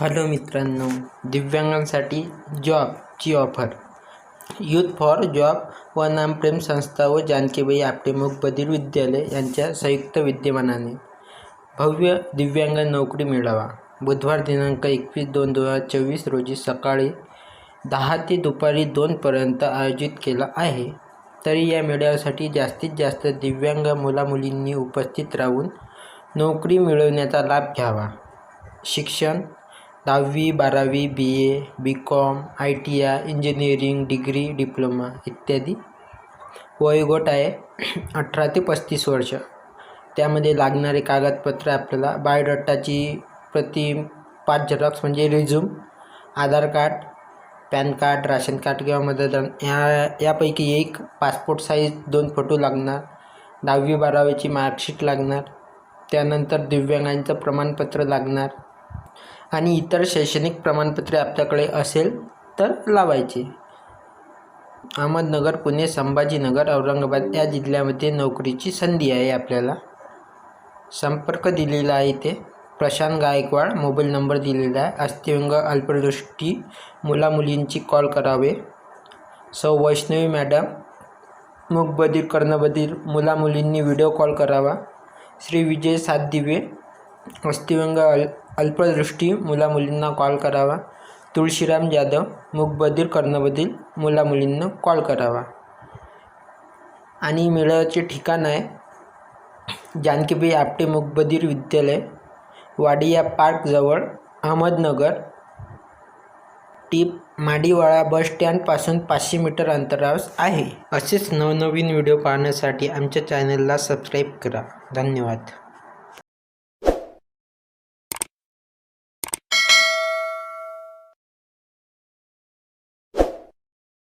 Hello मित्रांनो दिव्यांगांसाठी जॉबची ऑफर. यूथ फॉर जॉब व नामप्रेम संस्था व जानकीबाई आपटे मुखबधीर विद्यालय यांच्या संयुक्त विद्यमानाने भव्य दिव्यांग नोकरी मिळावा. बुधवार दिनांक एकवीस दोन दोन हजार चोवीस रोजी सकाळी दहा ते दुपारी दोनपर्यंत आयोजित केला आहे. तरी या मेळाव्यासाठी जास्तीत जास्त दिव्यांग मुलामुलींनी उपस्थित राहून नोकरी मिळवण्याचा लाभ घ्यावा. शिक्षण दहावी बारावी B A B com I T I engineering degree diploma इत्यादी वयोगट आहे अठरा ते पस्तीस वर्ष. त्यामध्ये लागणारे कागदपत्र आपल्याला बायोडाटाची प्रति पाच झेरॉक्स म्हणजे resume Aadhaar card PAN card ration card किंवा मतदान या यापैकी एक पासपोर्ट साईज दोन फोटो लागणार दहावी बारावीची मार्कशीट लागणार त्यानंतर दिव्यांगांचं प्रमाणपत्र लागणार आणि इतर शैक्षणिक प्रमाणपत्रे आपल्याकडे असेल तर लावायचे. अहमदनगर पुणे संभाजीनगर औरंगाबाद या जिल्ह्यामध्ये नोकरीची संधी आहे आपल्याला. संपर्क दिलेला आहे इथे. प्रशांत गायकवाड मोबाईल नंबर दिलेला आहे. अस्थिव्यंग अल्पदृष्टी मुलामुलींची कॉल करावे. सौ वैष्णवी मॅडम मूकबधीर कर्णबधीर मुलामुलींनी व्हिडिओ कॉल करावा. श्री विजय सातदिवे अस्थिव्यंग अल अल्पदृष्टी मुलामुलींना कॉल करावा. तुळशीराम जाधव मूकबधीर कर्णबधीर मुलामुलींना कॉल करावा. आणि मेळाव्याचे ठिकाण आहे जानकीबाई आपटे मूकबधीर विद्यालय वाडिया पार्कजवळ अहमदनगर. टीप माडीवाळा बस स्टँडपासून पाचशे मीटर अंतरावर आहे. असेच नवनवीन व्हिडिओ पाहण्यासाठी आमच्या चॅनलला सबस्क्राईब करा. धन्यवाद.